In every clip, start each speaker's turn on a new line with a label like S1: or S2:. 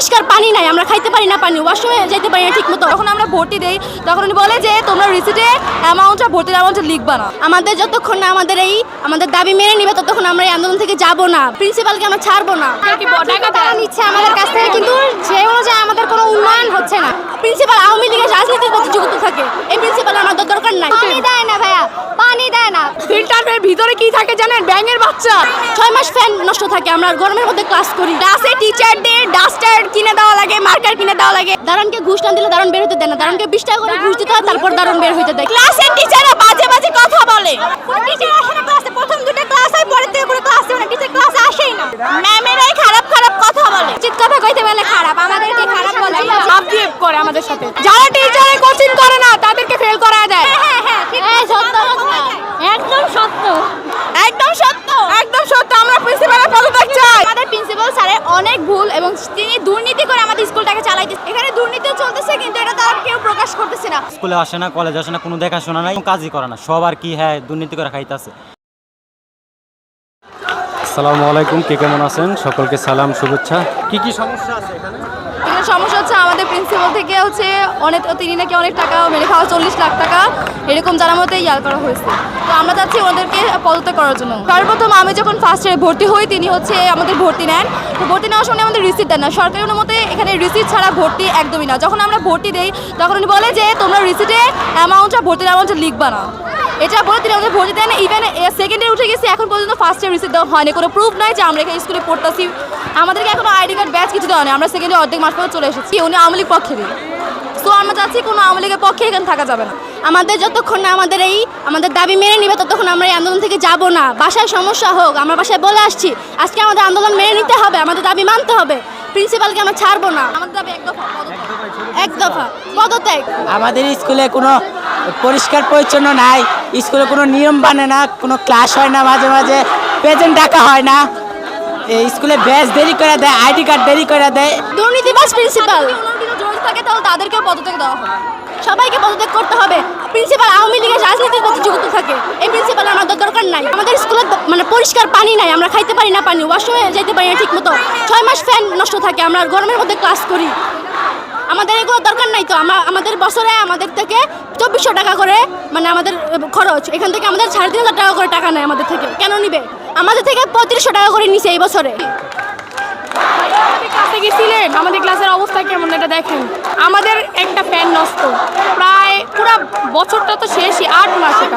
S1: পরিষ্কার পানি নাই আমরা খাইতে পারি না পানি ওয়াশরুমে যেতে পারি না ঠিক মতো যখন আমরা ভর্তি দেই তখন উনি বলে যে তোমরা রিসিটে অ্যামাউন্টটা ভর্তির অ্যামাউন্টটা লিখবা না। আমাদের যতক্ষণ না আমাদের এই আমাদের দাবি মেনে নিবে ততক্ষণ আমরা এই আন্দোলন থেকে যাব না। প্রিন্সিপালকে আমরা ছাড়বো না। তারা নিচ্ছে আমাদের কাছ থেকে কিন্তু সেই অনুযায়ী আমাদের কোনো উন্নয়ন হচ্ছে না। প্রিন্সিপাল আওয়ামী লীগের রাজনীতির প্রতি যুক্ত থাকে। এই প্রিন্সিপাল আমাদের দরকার নাই পানি দেয় না ভাইয়া পানি দেয় না
S2: ফিল্টারের ভিতরে কি থাকে জানেন? ব্যাঙের বাচ্চা।
S1: ছয় মাস ফ্যান নষ্ট থাকে আমরা গরমের মধ্যে ক্লাস করি। ক্লাসে টিচারদের ডাস্টার কিনে দেওয়া লাগে মার্কার কিনে দেওয়া লাগে। দারুণকে ঘুষ না দিলে দারুণ বের হতে দেয় না। দারুণকে বিশ টাকা করে ঘুষ দিতে হয় তারপর দারুণ বের হতে দেয়। ক্লাসের টিচাররা বাজে বাজে কথা বলে। টিচার আসে না ক্লাসে প্রথম দুটো ক্লাস হয় পরের থেকে কোনো ক্লাস হয় না টিচার ক্লাসে আসেই না। ম্যামেরাই খারাপ খারাপ কথা বলে। উচিত কথা কইতে বলে খারাপ। আমাদেরকে খারাপ বলে।
S2: হাফ করে আমাদের সাথে। যারা টিচারে কোচিং করে না তাদেরকে ফেল করা দেয়
S1: হ্যাঁ হ্যাঁ ঠিক সত্য কথা একদম সত্য একদম সত্য
S2: একদম সত্য আমরা প্রিন্সিপালের পদত্যাগ চাই
S1: আমাদের প্রিন্সিপাল স্যারের অনেক ভুল এবং তিনি দুর্নীতি করে আমাদের স্কুলটাকে দুর্নীতিও চলতেছে কিন্তু এটা তারা কেউ প্রকাশ করতেছে না।
S3: স্কুলে আসে না কলেজে আসে না কোনো দেখাশোনা নাই কাজই করে না। সব আর কি হ্যাঁ দুর্নীতি করে খাইতেছে।
S4: আসসালামু আলাইকুম কে কেমন আছেন? সকলকে সালাম শুভেচ্ছা। কি কি সমস্যা আছে এখানে?
S1: এখানে সমস্যা হচ্ছে আমাদের প্রিন্সিপাল থেকে হচ্ছে অনেক, তিনি নাকি অনেক টাকা মেরে খাওয়া, চল্লিশ লাখ টাকা এরকম জানার মতো ইয়ার করা হয়েছে। তো আমরা চাচ্ছি ওদেরকে পদত্যাগ করার জন্য। সর্বপ্রথম আমি যখন ফার্স্ট ইয়ারে ভর্তি হই, তিনি হচ্ছে আমাদের ভর্তি নেন। তো ভর্তি নেওয়ার সময় আমাদের রিসিট দেন না। সরকারি অনুমতে এখানে রিসিট ছাড়া ভর্তি একদমই না। যখন আমরা ভর্তি দেই, তখন উনি বলে যে, তোমরা রিসিটে অ্যামাউন্টটা ভর্তির অ্যামাউন্টটা লিখবা না। এটা বলে তিনি আমাদের ভর্তি দেন। ইভেন সেকেন্ড ইয়ার উঠে গেছি, এখন পর্যন্ত ফার্স্ট ইয়ার রিসিট দেওয়া হয়নি। কোনো প্রুফ নাই যে আমরা এখানে স্কুলে পড়তেছি। আমাদেরকে এখনও আইডি কার্ড ব্যাচ কিছু দেওয়া নেই আমরা সেকেন্ড ইয়ার অর্ধেক মাস পরে চলে এসেছি। উনি আওয়ামী লীগ পক্ষে দিই সো আমরা চাচ্ছি কোনো আওয়ামী লীগের পক্ষে এখানে থাকা যাবে না। আমাদের যতক্ষণ না আমাদের এই, আমাদের দাবি মেনে নিবে, ততক্ষণ আমরা এই আন্দোলন থেকে যাব না। বাসায় সমস্যা হোক, আমরা বাসায় বলে আসছি। আজকে আমাদের আন্দোলন মেনে নিতে হবে, আমাদের দাবি মানতে হবে। প্রিন্সিপালকে আমরা ছাড়বো না। আমাদের দাবি এক দফা। এক দফা। পদত্যাগ
S5: আমাদের স্কুলে কোনো পরিষ্কার পরিচ্ছন্ন নাই, স্কুলে কোনো নিয়ম মানে না, কোনো ক্লাস হয় না, মাঝে মাঝে প্রেজেন্ট ডাকা হয় না। এই স্কুলে ব্যাচ দেরি করে দেয় আইডি কার্ড দেরি করে দেয়।
S1: দুর্নীতিবাজ প্রিন্সিপাল থাকে তাহলে তাদেরকে পদত্যাগ দেওয়া হবে সবাইকে পদত্যাগ করতে হবে। প্রিন্সিপাল আওয়ামী লীগের রাজনীতির প্রতি যুক্ত থাকে। এই প্রিন্সিপাল আমাদের দরকার নাই। আমাদের স্কুলে মানে পরিষ্কার পানি নাই। আমরা খাইতে পারি না পানি ওয়াশরুমে যেতে পারি না ঠিক মতো ছয় মাস ফ্যান নষ্ট থাকে। আমরা গরমের মধ্যে ক্লাস করি। আমাদের এগুলো দরকার নাই তো। আমাদের বছরে আমাদের থেকে চব্বিশশো টাকা করে মানে আমাদের খরচ। এখান থেকে আমাদের সাড়ে তিন টাকা করে টাকা নেয় আমাদের থেকে। কেন নিবে? আমাদের থেকে পঁয়ত্রিশশো টাকা করে নিছে এই বছরে।
S2: গেছিলেন? আমাদের ক্লাসের অবস্থা কেমন? এটা দেখেন। আমাদের একটা ফ্যান নষ্ট। প্রায় পুরো বছরটা তো শেষই, আট মাস এটা।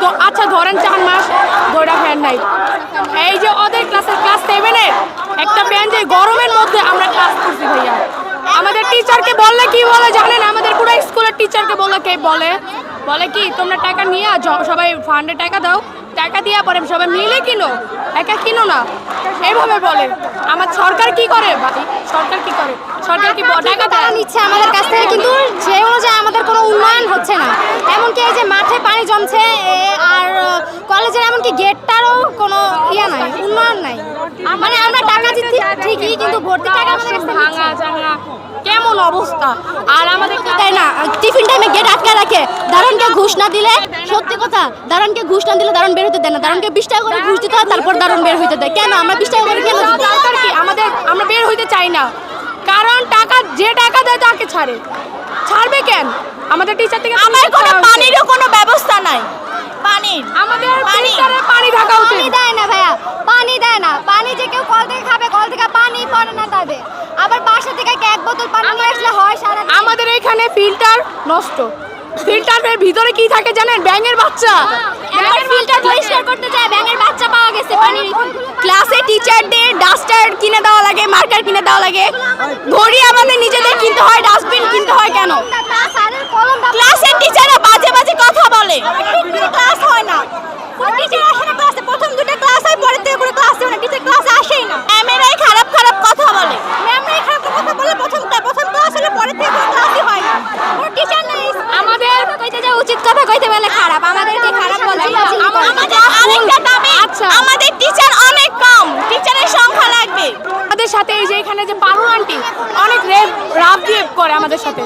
S2: তো- আচ্ছা ধরেন চার মাস দুইটা ফ্যান নাই। এই যে ওদের ক্লাসের ক্লাস সেভেনের একটা ফ্যান যে গরমের মধ্যে আমরা ক্লাস করছি ভাইয়া। আমাদের টিচারকে বললে কি বলে জানেন? আমাদের পুরো স্কুলের টিচারকে বললে কে বলে? বলে কি তোমরা টাকা নিয়ে সবাই ফান্ডে টাকা দাও টাকা দিয়ে পরে সবাই মিলে কিনো একা কিনো না। এইভাবে বলে। আমার সরকার কি করে ভাই? সরকার কি করে? সরকার কি টাকা
S1: তারা নিচ্ছে আমাদের কাছ থেকে কিন্তু যে অনুযায়ী আমাদের কোনো উন্নয়ন হচ্ছে না এমনকি এই যে মাঠে পানি জমছে এ, আর আহ, কলেজের এমনকি গেটটারও কোনো ইয়ে নাই উন্নয়ন নাই মানে আমরা টাকা দিচ্ছি ঠিকই কিন্তু ভর্তি টাকা আমাদের কাছ থেকে
S2: ভাঙা চাঙা আর আমাদের।
S1: তাই না টিফিন টাইমে গেট আটকে রাখে। দারুণকে ঘুষ না দিলে সত্যি কথা দারুণকে ঘুষ না দিলে দারুণ বের হতে দেয় না। দারুণকে বিশ টাকা করে ঘুষ দিতে হয় তারপর দারুণ বের হইতে দেয়। কেন? আমরা বিশ টাকা করে কেন
S2: আমাদের আমরা বের হইতে চাই না। কারণ টাকা যে টাকা দেয় তাকে ছাড়ে। ছাড়বে কেন? আমাদের টিচার থেকে
S1: আমার কোনো পানিরও কোনো ব্যবস্থা নাই।
S2: আমাদের
S1: পানি।
S2: ফিল্টারে পানি থাকা
S1: পানি
S2: উচিত।
S1: দেয় না ভাইয়া পানি দেয় না। পানি যে কেউ কল থেকে খাবে কল থেকে পানি পড়ে না তাদের। আবার বাসা থেকে এক বোতল পানি নিয়ে আসলে হয় সারা
S2: আমাদের এখানে ফিল্টার নষ্ট। ফিল্টারের ভিতরে কি থাকে জানেন? ব্যাঙের বাচ্চা।
S1: একবার ফিল্টার পরিষ্কার করতে যায় ব্যাঙের বাচ্চা পাওয়া গেছে পানির ক্লাসে টিচারদের ডাস্টার কিনে দেওয়া লাগে মার্কার কিনে দেওয়া লাগে। ঘড়ি আমাদের নিজেদের কিনতে হয় ডাস্টবিন কিনতে হয় কেন? ক্লাসের টিচাররা বাজে বাজে কথা বলে ক্লাস হয় না কোনো টিচার আসে না ক্লাসে প্রথম দুটো ক্লাস হয় পরের থেকে কোনো ক্লাস হয় না টিচার ক্লাসে আসেই না ম্যামেরাই খারাপ খারাপ কথা বলে ম্যামরাই খারাপ কথা বলে প্রথম প্রথম ক্লাস হলে পরের থেকে কোনো ক্লাসই হয় না কোনো টিচার নেই
S2: আমাদের
S1: কইতে যে উচিত কথা কইতে বলে খারাপ আমাদেরকে খারাপ বলে আমাদের আরেকটা দাবি
S2: আচ্ছা।
S1: আমাদের টিচার অনেক কম টিচারের সংখ্যা লাগবে।
S2: আমাদের সাথে এই যে এখানে যে পারু আন্টি অনেক রেপ রাফ বিহেভ করে আমাদের সাথে।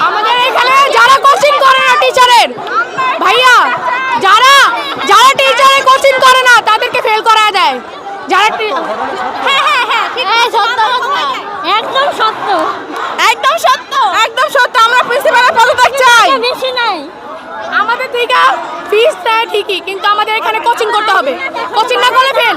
S2: আমাদের এখানে যারা কোচিং করে না টিচারের ভাইয়া যারা যারা টিচারে কোচিং করে না তাদেরকে ফেল করা দেয় যারা টি-
S1: হ্যাঁ হ্যাঁ হ্যাঁ ঠিক সত্য কথা
S2: ঠিকই কিন্তু আমাদের এখানে কোচিং করতে হবে। কোচিং না করলে ফেল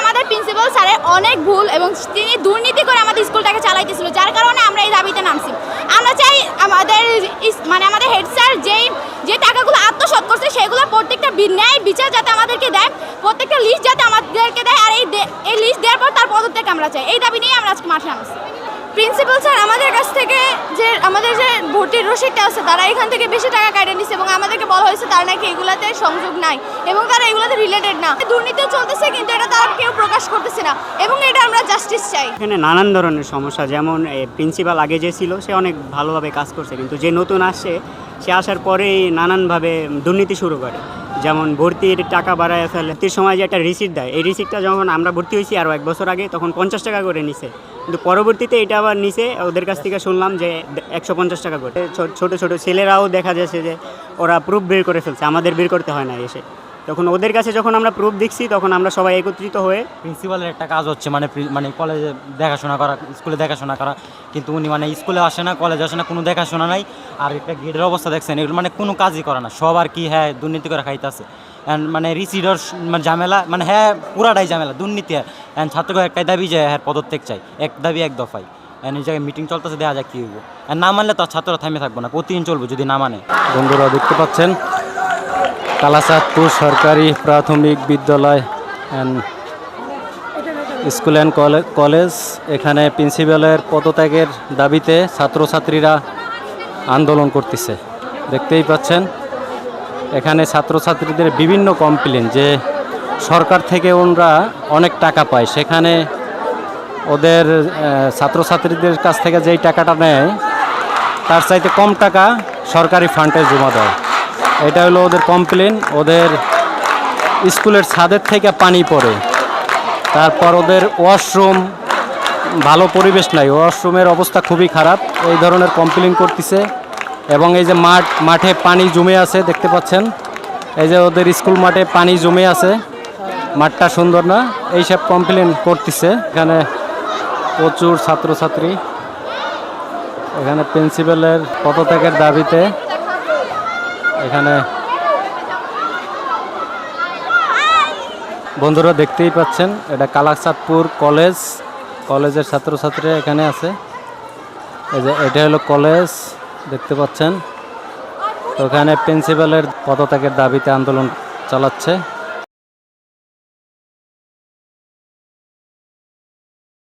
S1: আমাদের প্রিন্সিপাল স্যারের অনেক ভুল এবং তিনি দুর্নীতি করে আমাদের স্কুলটাকে চালাইতেছিল যার কারণে আমরা এই দাবিতে নামছি। আমরা চাই আমাদের মানে আমাদের হেড স্যার যেই যে টাকাগুলো আত্মসাৎ করছে সেগুলো প্রত্যেকটা ন্যায় বিচার যাতে আমাদেরকে দেয়। প্রত্যেকটা লিস্ট যাতে আমাদেরকে দেয়, আর এই এই লিস্ট দেওয়ার পর তার পদত্যাগ আমরা চাই। এই দাবি নিয়ে আমরা আজকে মাঠে নামছি। প্রিন্সিপাল স্যার আমাদের কাছ থেকে যে, আমাদের যে ভর্তির রসিদটা আছে, তারা এখান থেকে বেশি টাকা কাটে নিচ্ছে এবং আমাদেরকে বলা হয়েছে তারা নাকি এগুলাতে সংযোগ নাই এবং তারা এগুলাতে রিলেটেড না। দুর্নীতিও চলতেছে, কিন্তু এটা তারা না, এবং এটা আমরা জাস্টিস চাই।
S6: এখানে নানান ধরনের সমস্যা, যেমন প্রিন্সিপাল আগে যে ছিল, সে অনেক ভালোভাবে কাজ করছে, কিন্তু যে নতুন আসছে, সে আসার পরেই নানানভাবে দুর্নীতি শুরু করে। যেমন, ভর্তির টাকা বাড়ায় ফেলে, ভর্তির সময় যে একটা রিসিট দেয়, এই রিসিটটা যখন আমরা ভর্তি হয়েছি আরও এক বছর আগে, তখন পঞ্চাশ টাকা করে নিছে। কিন্তু পরবর্তীতে এটা আবার নিছে, ওদের কাছ থেকে শুনলাম যে একশো পঞ্চাশ টাকা করে। ছোট ছোট ছেলেরাও দেখা যাচ্ছে যে, ওরা প্রুফ বের করে ফেলছে, আমাদের বের করতে হয় না এসে। তখন ওদের কাছে যখন আমরা প্রুফ দেখছি তখন আমরা সবাই একত্রিত হয়ে
S3: প্রিন্সিপালের একটা কাজ হচ্ছে মানে মানে কলেজে দেখাশোনা করা স্কুলে দেখাশোনা করা। কিন্তু উনি মানে স্কুলে আসে না কলেজে আসে না কোনো দেখাশোনা নাই। আর একটা গেটের অবস্থা দেখছেন এগুলো মানে কোনো কাজই করে না। সব আর কি হ্যাঁ দুর্নীতি করে খাইতেছে। মানে রিসিডর মানে ঝামেলা মানে হ্যাঁ পুরাটাই ঝামেলা দুর্নীতি অ্যান্ড ছাত্রকে একটাই দাবি যে হ্যাঁ পদত্যাগ চাই এক দাবি এক দফাই। অ্যান্ড এই জায়গায় মিটিং চলতেছে দেখা যাক কী হইব। আর না মানলে তো আর ছাত্ররা থামে থাকব না প্রতিদিন চলবো যদি না মানে।
S4: বন্ধুরা দেখতে পাচ্ছেন কালাচাঁদপুর সরকারি প্রাথমিক বিদ্যালয় অ্যান্ড স্কুল অ্যান্ড কলেজ। এখানে প্রিন্সিপালের পদত্যাগের দাবিতে ছাত্রছাত্রীরা আন্দোলন করতেছে। দেখতেই পাচ্ছেন, এখানে ছাত্রছাত্রীদের বিভিন্ন কমপ্লেন যে সরকার থেকে ওনরা অনেক টাকা পায়। সেখানে ওদের ছাত্রছাত্রীদের কাছ থেকে যেই টাকাটা নেয়, তার চাইতে কম টাকা সরকারি ফান্ডে জমা দেয়। এটা হলো ওদের কমপ্লেন ওদের স্কুলের ছাদের থেকে পানি পড়ে। তারপর ওদের ওয়াশরুম ভালো পরিবেশ নাই ওয়াশরুমের অবস্থা খুবই খারাপ, এই ধরনের কমপ্লেন করতেছে। এবং এই যে মাঠ, মাঠে পানি জমে আছে, দেখতে পাচ্ছেন? এই যে ওদের স্কুল মাঠে পানি জমে আছে, মাঠটা সুন্দর না, এইসব কমপ্লেন করতেছে। এখানে প্রচুর ছাত্রছাত্রী, এখানে প্রিন্সিপালের পদত্যাগের দাবিতে এখানে বন্ধুরা দেখতেই পাচ্ছেন, এটা কালাকচাঁদপুর কলেজ, কলেজের ছাত্রছাত্রীরা এখানে আছে। এই যে, এটা হলো কলেজ, দেখতে পাচ্ছেন। তো এখানে প্রিন্সিপালের পদত্যাগের দাবিতে আন্দোলন চালাচ্ছে।